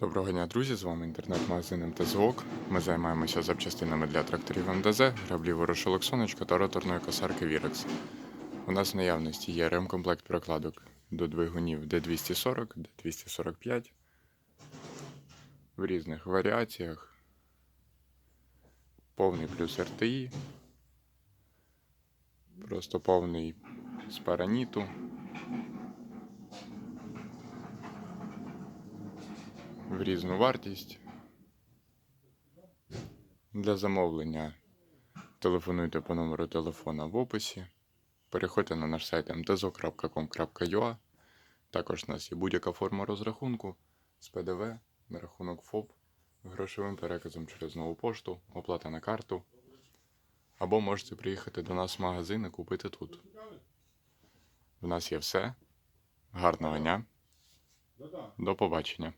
Доброго дня, друзі! З вами інтернет-магазин МТЗОК. Ми займаємося запчастинами для тракторів МДЗ, граблі ворошилок сонечка та роторної косарки Вірекс. У нас в наявності є ремкомплект прокладок до двигунів D240, D245 в різних варіаціях. Повний плюс RTI. Просто повний з параніту. В різну вартість. Для замовлення телефонуйте по номеру телефона в описі. Переходьте на наш сайт mtzo.com.ua. Також у нас є будь-яка форма розрахунку з ПДВ на рахунок ФОП, грошовим переказом через нову пошту, оплата на карту. Або можете приїхати до нас в магазин і купити тут. У нас є все. Гарного дня. До побачення.